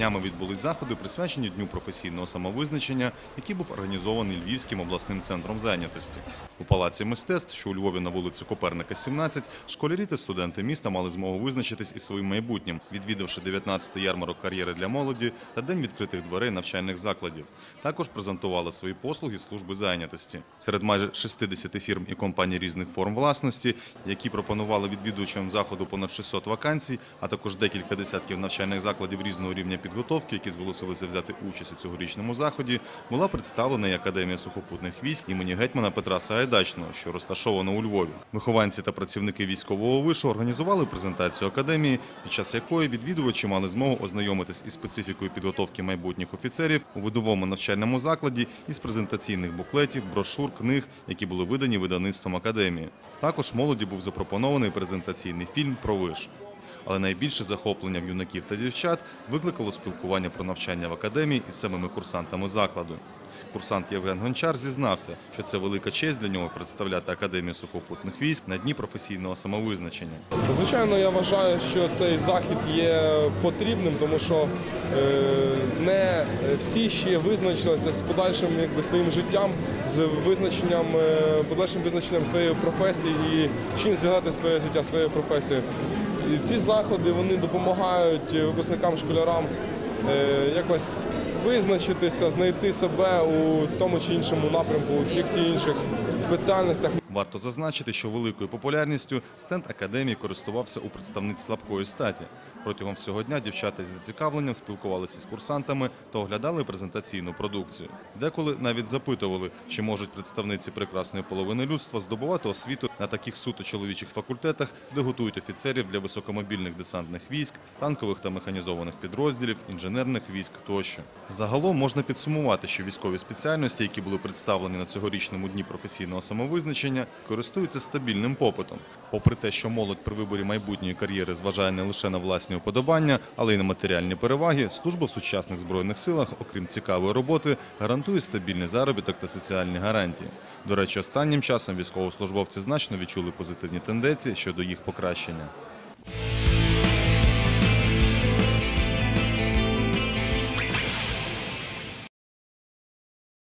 Днями відбулись заходи, присвячені Дню професійного самовизначення, який був організований Львівським обласним центром зайнятості. У палаці мистецтв, що у Львові на вулиці Коперника, 17, школярі та студенти міста мали змогу визначитись із своїм майбутнім, відвідавши 19-й ярмарок кар'єри для молоді та день відкритих дверей навчальних закладів. Також презентували свої послуги служби зайнятості. Серед майже 60 фірм і компаній різних форм власності, які пропонували відвідувачам заходу понад 600 вакансій, а також декілька десятків навчальних закладів різного рівня підготовки, які зголосилися взяти участь у цьогорічному заході, була представлена і Академія сухопутних військ імені гетьмана Петра Сагайдачного, що розташована у Львові. Вихованці та працівники військового вишу організували презентацію академії, під час якої відвідувачі мали змогу ознайомитись із специфікою підготовки майбутніх офіцерів у видовому навчальному закладі із презентаційних буклетів, брошур, книг, які були видані видавництвом академії. Також молоді був запропонований презентаційний фільм про виш. Але найбільше захоплення в юнаків та дівчат викликало спілкування про навчання в академії із самими курсантами закладу. Курсант Євген Гончар зізнався, що це велика честь для нього представляти Академію сухопутних військ на дні професійного самовизначення. Звичайно, я вважаю, що цей захід є потрібним, тому що е, не всі ще визначилися з подальшим якби, своїм життям, з визначенням, е, подальшим визначенням своєї професії і чим зв'язати своє життя своєю професією. І ці заходи вони допомагають випускникам, школярам е, якось визначитися, знайти себе у тому чи іншому напрямку, у тих чи інших спеціальностях. Варто зазначити, що великою популярністю стенд академії користувався у представниць слабкої статі. Протягом всього дня дівчата зі зацікавленням спілкувалися з курсантами та оглядали презентаційну продукцію. Деколи навіть запитували, чи можуть представниці прекрасної половини людства здобувати освіту на таких суто чоловічих факультетах, де готують офіцерів для високомобільних десантних військ, танкових та механізованих підрозділів, інженерних військ тощо. Загалом можна підсумувати, що військові спеціальності, які були представлені на цьогорічному дні професійного самовизначення, користуються стабільним попитом. Попри те, що молодь при виборі майбутньої кар'єри зважає не лише на власні уподобання, але й на матеріальні переваги, служба в сучасних збройних силах, окрім цікавої роботи, гарантує стабільний заробіток та соціальні гарантії. До речі, останнім часом військовослужбовці значно відчули позитивні тенденції щодо їх покращення.